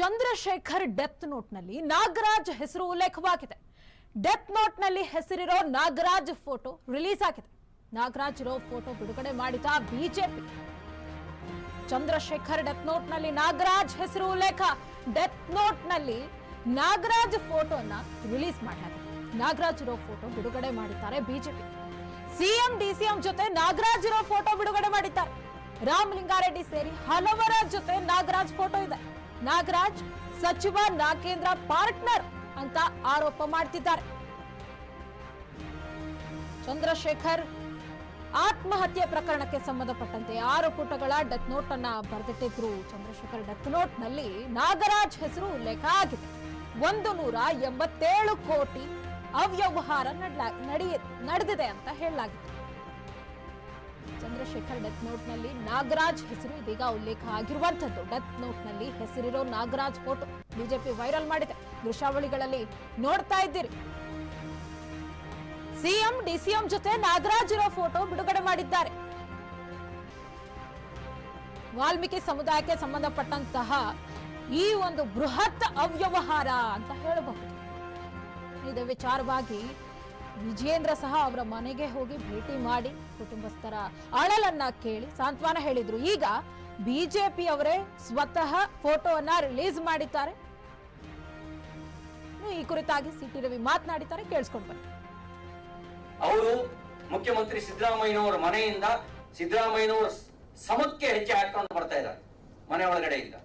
Chandrashekhar death ನೋಟ್ನಲ್ಲಿ ನಾಗರಾಜ್ ಹೆಸರು ಉಲ್ಲೇಖವಾಗಿದೆ ಡೆತ್ ನೋಟ್ನಲ್ಲಿ ಹೆಸರಿರೋ ನಾಗರಾಜ್ ಫೋಟೋ ರಿಲೀಸ್ ಆಗಿದೆ. ನಾಗರಾಜ್ ಇರೋ ಫೋಟೋ ಬಿಡುಗಡೆ ಮಾಡಿದ ಬಿಜೆಪಿ. ಚಂದ್ರಶೇಖರ್ ಡೆತ್ ನೋಟ್ನಲ್ಲಿ ನಾಗರಾಜ್ ಹೆಸರು ಉಲ್ಲೇಖ. ಡೆತ್ ನೋಟ್ನಲ್ಲಿ ನಾಗರಾಜ್ ಫೋಟೋನ ರಿಲೀಸ್ ಮಾಡಲಾಗಿದೆ. ನಾಗರಾಜ್ ಇರೋ ಫೋಟೋ ಬಿಡುಗಡೆ ಮಾಡಿದ್ದಾರೆ ಬಿಜೆಪಿ. ಸಿಎಂ, ಡಿಸಿಎಂ ಜೊತೆ ನಾಗರಾಜ್ ಇರೋ ಫೋಟೋ ಬಿಡುಗಡೆ ಮಾಡಿದ್ದಾರೆ. ರಾಮಲಿಂಗಾರೆಡ್ಡಿ ಸೇರಿ ಹಲವರ ಜೊತೆ ನಾಗರಾಜ್ ಫೋಟೋ ಇದೆ. ನಾಗರಾಜ್ ಸಚಿವ ನಾಗೇಂದ್ರ ಪಾರ್ಟ್ನರ್ ಅಂತ ಆರೋಪ ಮಾಡ್ತಿದ್ದಾರೆ. ಚಂದ್ರಶೇಖರ್ ಆತ್ಮಹತ್ಯೆ ಪ್ರಕರಣಕ್ಕೆ ಸಂಬಂಧಪಟ್ಟಂತೆ ಆರು ಪುಟಗಳ ಡೆತ್ ನೋಟ್ ಅನ್ನ ಬರೆದಿಟ್ಟಿದ್ರು ಚಂದ್ರಶೇಖರ್. ಡೆತ್ ನೋಟ್ನಲ್ಲಿ ನಾಗರಾಜ್ ಹೆಸರು ಉಲ್ಲೇಖ ಆಗಿದೆ. ಒಂದು ನೂರ ಎಂಬತ್ತೇಳು ಕೋಟಿ ಅವ್ಯವಹಾರ ನಡೆಯ- ನಡೆದಿದೆ ಅಂತ ಹೇಳಲಾಗಿದೆ. ಚಂದ್ರಶೇಖರ್ ಡೆತ್ ನೋಟ್ನಲ್ಲಿ ನಾಗರಾಜ್ ಹೆಸರು ಇದೀಗ ಉಲ್ಲೇಖ ಆಗಿರುವಂತದ್ದು ಡೆತ್ ನೋಟ್ನಲ್ಲಿ ಹೆಸರಿರೋ ನಾಗರಾಜ್ ಫೋಟೋ ಬಿಜೆಪಿ ವೈರಲ್ ಮಾಡಿದೆ. ದೃಶ್ಯಾವಳಿಗಳಲ್ಲಿ ನೋಡ್ತಾ ಇದ್ದೀರಿ. ಸಿಎಂ, ಡಿಸಿಎಂ ಜೊತೆ ನಾಗರಾಜ್ ಇರೋ ಫೋಟೋ ಬಿಡುಗಡೆ ಮಾಡಿದ್ದಾರೆ. ವಾಲ್ಮೀಕಿ ಸಮುದಾಯಕ್ಕೆ ಸಂಬಂಧಪಟ್ಟಂತಹ ಈ ಒಂದು ಬೃಹತ್ ಅವ್ಯವಹಾರ ಅಂತ ಹೇಳಬಹುದು. ಇದೇ ವಿಚಾರವಾಗಿ ವಿಜೇಂದ್ರ ಸಹ ಅವರ ಮನೆಗೆ ಹೋಗಿ ಭೇಟಿ ಮಾಡಿ ಕುಟುಂಬಸ್ಥರ ಅಳಲನ್ನ ಕೇಳಿ ಸಾಂತ್ವನ ಹೇಳಿದ್ರು. ಈಗ ಬಿಜೆಪಿ ಅವರೇ ಸ್ವತಃ ಫೋಟೋವನ್ನ ರಿಲೀಸ್ ಮಾಡಿದ್ದಾರೆ. ಈ ಕುರಿತಾಗಿ ಸಿಟಿ ರವಿ ಮಾತನಾಡಿದ್ದಾರೆ, ಕೇಳಿಸ್ಕೊಂಡು ಬನ್ನಿ. ಅವರು ಮುಖ್ಯಮಂತ್ರಿ ಸಿದ್ದರಾಮಯ್ಯನವರ ಮನೆಯಿಂದ ಸಿದ್ದರಾಮಯ್ಯನವರ ಸಮಕ್ಕೆ ಹೆಜ್ಜೆ ಹಾಕೊಂಡು ಬರ್ತಾ ಇದ್ದಾರೆ. ಮನೆ ಒಳಗಡೆಯಿಂದ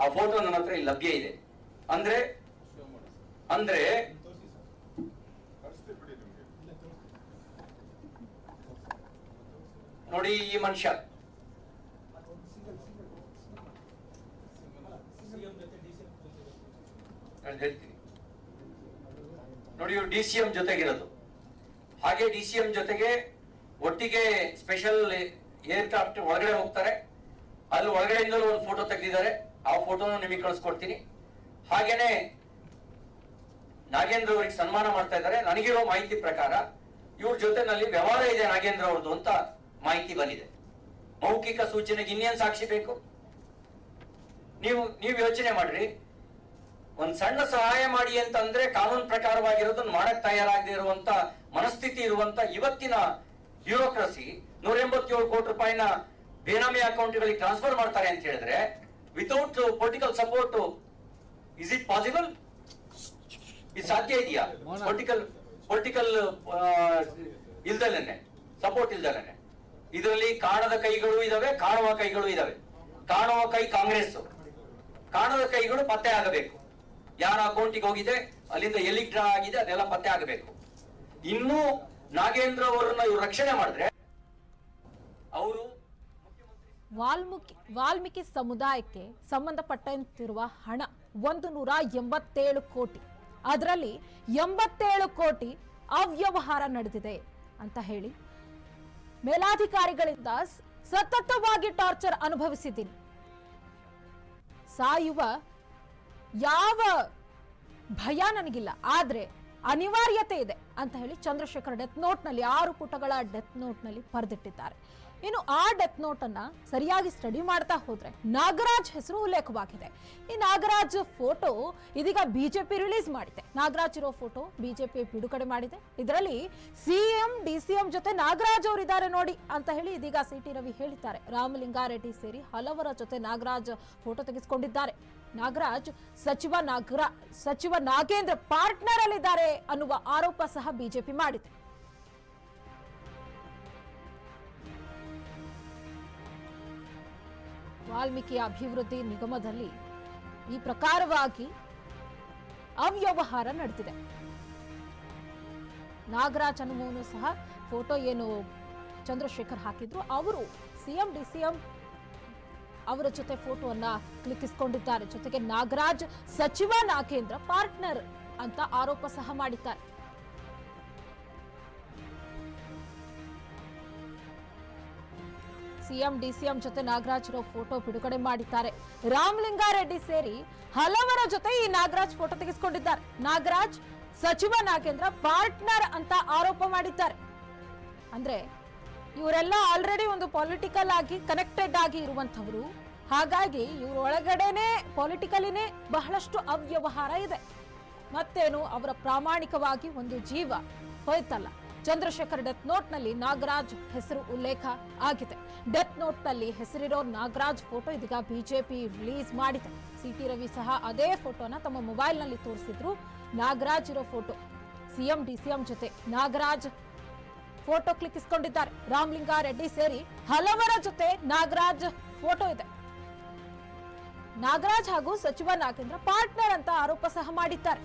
ಆ ಫೋಟೋ ನನ್ನ ಹತ್ರ ಲಭ್ಯ ಇದೆ. ಅಂದ್ರೆ ಅಂದ್ರೆ ನೋಡಿ ಈ ಮನುಷ್ಯ. ನೋಡಿ ಇವ್ರು ಡಿ ಸಿ ಎಂ ಜೊತೆಗಿರೋದು. ಹಾಗೆ ಡಿ ಸಿ ಎಂ ಜೊತೆಗೆ ಒಟ್ಟಿಗೆ ಸ್ಪೆಷಲ್ ಏರ್ಕ್ರಾಫ್ಟ್ ಒಳಗಡೆ ಹೋಗ್ತಾರೆ. ಅಲ್ಲಿ ಒಳಗಡೆಯಿಂದಲೂ ಒಂದು ಫೋಟೋ ತೆಗೆದಿದ್ದಾರೆ. ಆ ಫೋಟೋನು ನಿಮಗೆ ಕಳಿಸ್ಕೊಡ್ತೀನಿ. ಹಾಗೇನೆ ನಾಗೇಂದ್ರ ಅವರಿಗೆ ಸನ್ಮಾನ ಮಾಡ್ತಾ ಇದ್ದಾರೆ. ನನಗಿರೋ ಮಾಹಿತಿ ಪ್ರಕಾರ ಇವ್ರ ಜೊತೆನಲ್ಲಿ ವ್ಯವಹಾರ ಇದೆ ನಾಗೇಂದ್ರ ಅವ್ರದ್ದು ಅಂತ ಮಾಹಿತಿ ಬಂದಿದೆ. ಮೌಖಿಕ ಸೂಚನೆಗೆ ಇನ್ನೇನ್ ಸಾಕ್ಷಿ ಬೇಕು? ನೀವು ನೀವು ಯೋಚನೆ ಮಾಡ್ರಿ. ಒಂದ್ ಸಣ್ಣ ಸಹಾಯ ಮಾಡಿ ಅಂತಂದ್ರೆ ಕಾನೂನು ಪ್ರಕಾರವಾಗಿರೋದನ್ನ ಮಾಡಕ್ ತಯಾರಾಗದೇ ಇರುವಂತ ಮನಸ್ಥಿತಿ ಇರುವಂತ ಇವತ್ತಿನ ಬ್ಯೂರೋಕ್ರಸಿ ನೂರ ಎಂಬತ್ತೇಳು ಕೋಟಿ ರೂಪಾಯಿನ ಬೇನಾಮಿ ಅಕೌಂಟ್ಗಳಿಗೆ ಟ್ರಾನ್ಸ್ಫರ್ ಮಾಡ್ತಾರೆ ಅಂತ ಹೇಳಿದ್ರೆ without political support is it possible ಇದು ಸಾಧ್ಯ ಇದೆಯಾ? ಪೊಲಿಟಿಕಲ್ ಪೊಲಿಟಿಕಲ್ ಇಲ್ದಲೇನೆ ಸಪೋರ್ಟ್ ಇಲ್ದಲೇನೆ ಇದರಲ್ಲಿ ಕಾಣದ ಕೈಗಳು ಇದಾವೆ, ಕಾಣುವ ಕೈಗಳು ಇದಾವೆ. ಕಾಣುವ ಕೈ ಕಾಂಗ್ರೆಸ್. ಕಾಣದ ಕೈಗಳು ಪತ್ತೆ ಆಗಬೇಕು. ಯಾರ ಅಕೌಂಟಿಗೆ ಹೋಗಿದೆ, ಅಲ್ಲಿಂದ ಎಲ್ಲಿ ಡ್ರಾ ಆಗಿದೆ, ಅದೆಲ್ಲ ಪತ್ತೆ ಆಗಬೇಕು. ಇನ್ನೂ ನಾಗೇಂದ್ರ ಅವರನ್ನ ಇವ್ರು ರಕ್ಷಣೆ ಮಾಡಿದ್ರೆ ಅವರು ವಾಲ್ಮೀಕಿ ವಾಲ್ಮೀಕಿ ಸಮುದಾಯಕ್ಕೆ ಸಂಬಂಧಪಟ್ಟಂತಿರುವ ಹಣ ಒಂದು ನೂರ ಎಂಬತ್ತೇಳು ಕೋಟಿ. ಅದರಲ್ಲಿ ಎಂಬತ್ತೇಳು ಕೋಟಿ ಅವ್ಯವಹಾರ ನಡೆದಿದೆ ಅಂತ ಹೇಳಿ ಮೇಲಾಧಿಕಾರಿಗಳಿಂದ ಸತತವಾಗಿ ಟಾರ್ಚರ್ ಅನುಭವಿಸಿದ್ದೀನಿ. ಸಾಯುವ ಯಾವ ಭಯ ನನಗಿಲ್ಲ. ಆದ್ರೆ ಅನಿವಾರ್ಯತೆ ಇದೆ ಅಂತ ಹೇಳಿ ಚಂದ್ರಶೇಖರ್ ಡೆತ್ ನೋಟ್ನಲ್ಲಿ ಆರು ಪುಟಗಳ ಡೆತ್ ನೋಟ್ನಲ್ಲಿ ಬರೆದಿಟ್ಟಿದ್ದಾರೆ. ಇನ್ನು ಆ ಡೆತ್ ನೋಟ್ ಅನ್ನ ಸರಿಯಾಗಿ ಸ್ಟಡಿ ಮಾಡ್ತಾ ಹೋದ್ರೆ ನಾಗರಾಜ್ ಹೆಸರು ಉಲ್ಲೇಖವಾಗಿದೆ. ಈ ನಾಗರಾಜ್ ಫೋಟೋ ಇದೀಗ ಬಿಜೆಪಿ ರಿಲೀಸ್ ಮಾಡಿದೆ. ನಾಗರಾಜ್ ಇರೋ ಫೋಟೋ ಬಿಜೆಪಿ ಬಿಡುಗಡೆ ಮಾಡಿದೆ. ಇದರಲ್ಲಿ ಸಿಎಂ ಡಿಸಿಎಂ ಜೊತೆ ನಾಗರಾಜ್ ಅವರು ಇದ್ದಾರೆ ನೋಡಿ ಅಂತ ಹೇಳಿ ಇದೀಗ ಸಿಟಿ ರವಿ ಹೇಳಿದ್ದಾರೆ. ರಾಮಲಿಂಗಾರೆಡ್ಡಿ ಸೇರಿ ಹಲವರ ಜೊತೆ ನಾಗರಾಜ್ ಫೋಟೋ ತೆಗೆಸಿಕೊಂಡಿದ್ದಾರೆ. ನಾಗರಾಜ್ ಸಚಿವ ನಾಗರ ಸಚಿವ ನಾಗೇಂದ್ರ ಪಾರ್ಟ್ನರ್ ಅಲ್ಲಿದ್ದಾರೆ ಅನ್ನುವ ಆರೋಪ ಸಹ ಬಿಜೆಪಿ ಮಾಡಿದೆ. ವಾಲ್ಮೀಕಿ ಅಭಿವೃದ್ಧಿ ನಿಗಮದಲ್ಲಿ ಈ ಪ್ರಕಾರವಾಗಿ ಅವ್ಯವಹಾರ ನಡೆದಿದೆ. ನಾಗರಾಜ್ ಅನ್ನುವನು ಸಹ ಫೋಟೋ ಏನು ಚಂದ್ರಶೇಖರ್ ಹಾಕಿದ್ರು. ಅವರು ಸಿಎಂ, ಡಿಸಿಎಂ ಅವರ ಜೊತೆ ಫೋಟೋವನ್ನ ಕ್ಲಿಕ್ಕಿಸಿಕೊಂಡಿದ್ದಾರೆ. ಜೊತೆಗೆ ನಾಗರಾಜ್, ಸಚಿವ ನಾಗೇಂದ್ರ ಪಾರ್ಟ್ನರ್ ಅಂತ ಆರೋಪ ಸಹ ಮಾಡಿದ್ದಾರೆ. ಸಿಎಂ, ಡಿಸಿಎಂ ಜೊತೆ ನಾಗರಾಜ್ ಇರೋ ಫೋಟೋ ಬಿಡುಗಡೆ ಮಾಡಿದ್ದಾರೆ. ರಾಮಲಿಂಗಾರೆಡ್ಡಿ ಸೇರಿ ಹಲವರ ಜೊತೆ ಈ ನಾಗರಾಜ್ ಫೋಟೋ ತೆಗೆಸಿಕೊಂಡಿದ್ದಾರೆ. ನಾಗರಾಜ್, ಸಚಿವ ನಾಗೇಂದ್ರ ಪಾರ್ಟ್ನರ್ ಅಂತ ಆರೋಪ ಮಾಡಿದ್ದಾರೆ. ಅಂದ್ರೆ ಇವರೆಲ್ಲ ಆಲ್ರೆಡಿ ಒಂದು ಪೊಲಿಟಿಕಲ್ ಆಗಿ ಕನೆಕ್ಟೆಡ್ ಆಗಿ ಇರುವಂತವರು ಹಾಗಾಗಿ ಇವ್ರ ಒಳಗಡೆನೆ ಪೊಲಿಟಿಕಲಿನೇ ಬಹಳಷ್ಟು ಅವ್ಯವಹಾರ ಇದೆ. ಮತ್ತೇನು, ಅವರ ಪ್ರಾಮಾಣಿಕವಾಗಿ ಒಂದು ಜೀವ ಹೋಯ್ತಲ್ಲ. ಚಂದ್ರಶೇಖರ್ ಡೆತ್ ನೋಟ್ನಲ್ಲಿ ನಾಗರಾಜ್ ಹೆಸರು ಉಲ್ಲೇಖ ಆಗಿದೆ. ಡೆತ್ ನೋಟ್ನಲ್ಲಿ ಹೆಸರಿರೋ ನಾಗರಾಜ್ ಫೋಟೋ ಇದೀಗ ಬಿಜೆಪಿ ರಿಲೀಸ್ ಮಾಡಿದೆ. ಸಿಟಿ ರವಿ ಸಹ ಅದೇ ಫೋಟೋನ ತಮ್ಮ ಮೊಬೈಲ್ನಲ್ಲಿ ತೋರಿಸಿದ್ರು. ನಾಗರಾಜ್ ಇರೋ ಫೋಟೋ ಸಿಎಂ ಡಿಸಿಎಂ ಜೊತೆ ನಾಗರಾಜ್ ಫೋಟೋ ಕ್ಲಿಕ್ಕಿಸಿಕೊಂಡಿದ್ದಾರೆ. ರಾಮಲಿಂಗಾರೆಡ್ಡಿ ಸೇರಿ ಹಲವರ ಜೊತೆ ನಾಗರಾಜ್ ಫೋಟೋ ಇದೆ. ನಾಗರಾಜ್ ಹಾಗೂ ಸಚಿವ ನಾಗೇಂದ್ರ ಪಾರ್ಟ್ನರ್ ಅಂತ ಆರೋಪ ಸಹ ಮಾಡಿದ್ದಾರೆ.